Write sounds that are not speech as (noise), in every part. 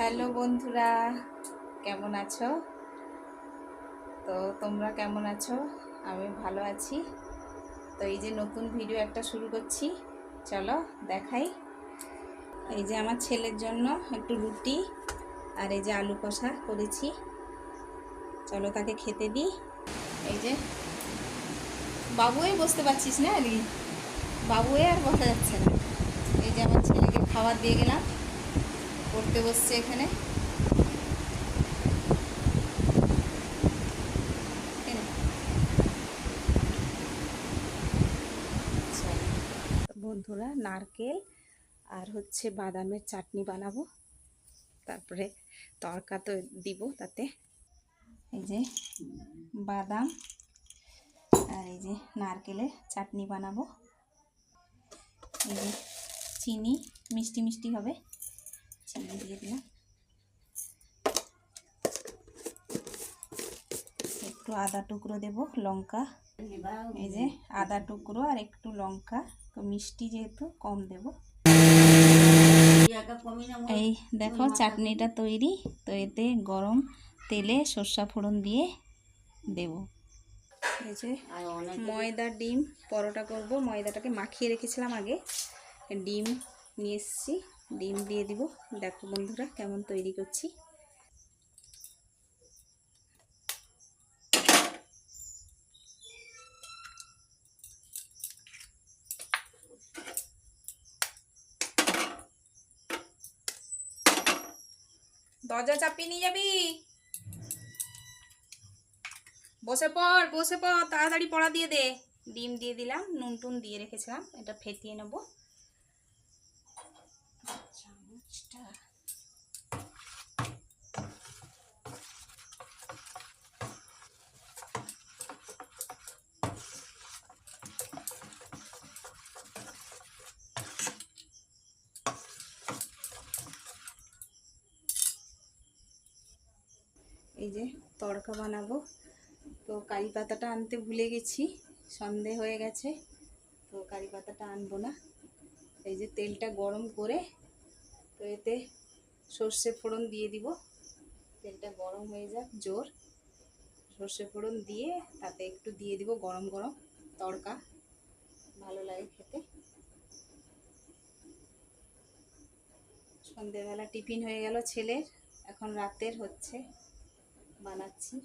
Hello বন্ধুরা, কেমন আছো? তো তোমরা কেমন আছো? আমি ভালো আছি। তো এই যে নতুন ভিডিও একটা শুরু করছি। চলো দেখাই। এই যে আমার ছেলের জন্য একটু রুটি আর এই যে আলু কষা করেছি। চলো তাকে খেতে দিই। এই যে বাবুই বসতে পারছিস না আরে বাবুই আর বসা যাচ্ছে না। এই যে আমার ছেলেকে খাবার দিয়ে গেলাম। পড়তে বসছে এখানে। আচ্ছা, বন্ধুরা নারকেল আর হচ্ছে বাদামের চাটনি বানাবো। তারপরে তরকা তো দিব তাতে। এই যে বাদাম আর এই যে নারকেলের চাটনি বানাবো। এই যে চিনি মিষ্টি মিষ্টি হবে। চিনি দিয়ে দিলাম একটু আদা টুকরো দেব, লঙ্কা। এই যে আদা টুকরো আর একটু লঙ্কা, তো মিষ্টি যেহেতু কম দেব। এই দেখো চাটনিটা তৈরি, তো এতে গরম তেলে সর্ষা ফোড়ন দিয়ে দেব। এই যে ময়দা, ডিম, পরোটা করব। ময়দাটাকে মাখিয়ে রেখেছিলাম আগে। ডিম নিয়ে এসেছি। ডিম দিয়ে দিব। দেখো বন্ধুরা কেমন তৈরি করছি। দরজা চাপিয়ে নিয়ে যাবি? বসে পড় বসে পড়, তাড়াতাড়ি পড়া দিয়ে দে। ডিম দিয়ে দিলাম, নুন টুন দিয়ে রেখেছিলাম, এটা ফেটিয়ে নেব। চামচটা এই যে তড়কা বানাবো। তো কারি পাতাটা আনতে ভুলে গেছি, সন্ধে হয়ে গেছে, তো কারি পাতাটা আনব না। এই যে তেলটা গরম করে তো এতে সর্ষে ফোড়ন দিয়ে দিব। তেলটা গরম হয়ে যাক, জোর। সর্ষে ফোড়ন দিয়ে তাতে একটু দিয়ে দিব গরম গরম তড়কা। ভালো লাগে খেতে। সন্ধেবেলা টিফিন হয়ে গেল ছেলের। এখন রাতের হচ্ছে। বানাচ্ছি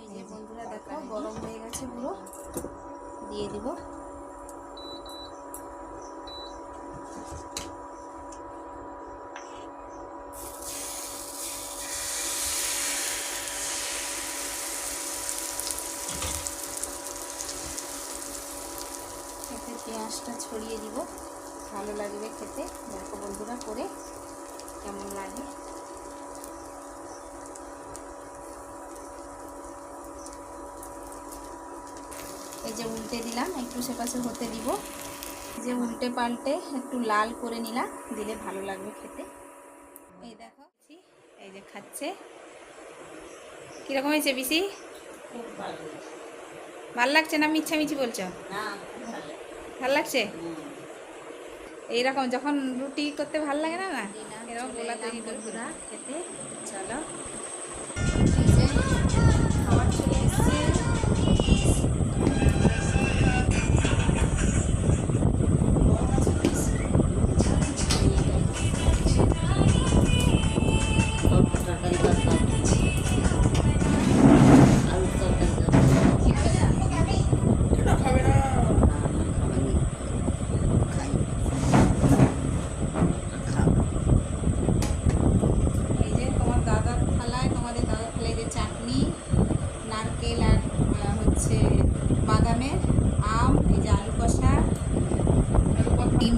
এই যে বন্ধুরা দেখো গরম হয়ে গেছে পুরো দিয়ে দিব। পেঁয়াজটা ছড়িয়ে দিব। ভালো লাগবে খেতে। দেখো বন্ধুরা করে কেমন লাগে। যে উল্টে দিলাম একটু সেপাশে হতে দিব। যে উল্টে পাল্টে একটু লাল করে নিলাম দিলে ভালো লাগবে খেতে। এই দেখো এই যে খাচ্ছে। কীরকম হয়েছে বিসি ভালো লাগছে না মিচ্ছামিছি বলছো? ভালো লাগছে। এইরকম যখন রুটি করতে ভালো লাগে না না? এরকম গোলা তৈরি বন্ধুরা। খেতে। চলো।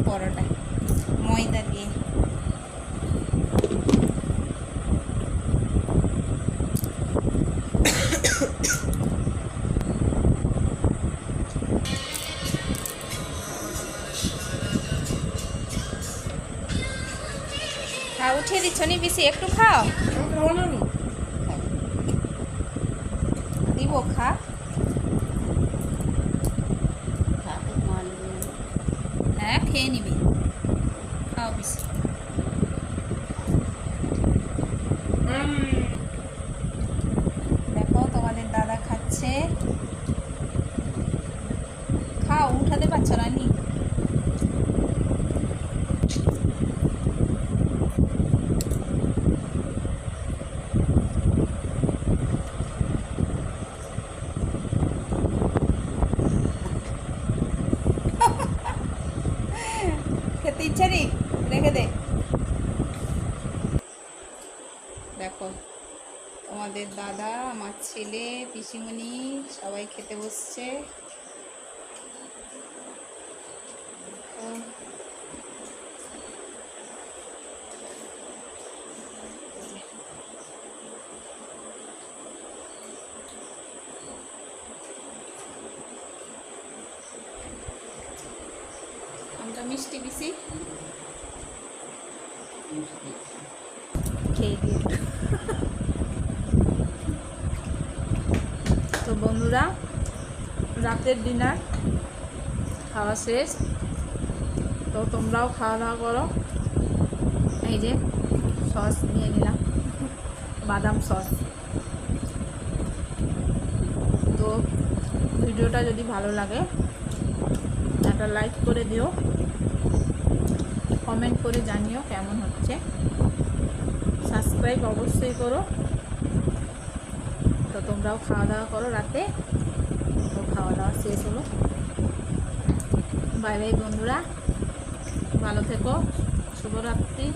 পরোটা। ময়দা দিয়ে। হ্যাঁ, উঠিয়ে দিচ্ছ নি বেশি একটু খাও। দিব খা। দেখো তোমাদের দাদা খাচ্ছে। খাও উঠাতে পারছ না নি। (laughs) খেতে ইচ্ছা নেই? রেখে দে দেখো তোমাদের দাদা আমার ছেলে পিসিমণি সবাই খেতে বসছে। আমরা মিষ্টি পিসি? খেয়ে দিয়ে তো বন্ধুরা, রাতের ডিনার খাওয়া শেষ। তো তোমরাও খাওয়া দাওয়া করো। এই যে সস নিয়ে নিলাম, বাদাম সস তো ভিডিওটা যদি ভালো লাগে, একটা লাইক করে দিও। কমেন্ট করে জানিও কেমন হচ্ছে। সাবস্ক্রাইব অবশ্যই করো। তোমরাও খাওয়া দাওয়া করো রাতে। তো খাওয়া দাওয়া শেষ হলো। বাই বন্ধুরা, ভালো থেকো, শুভরাত্রি।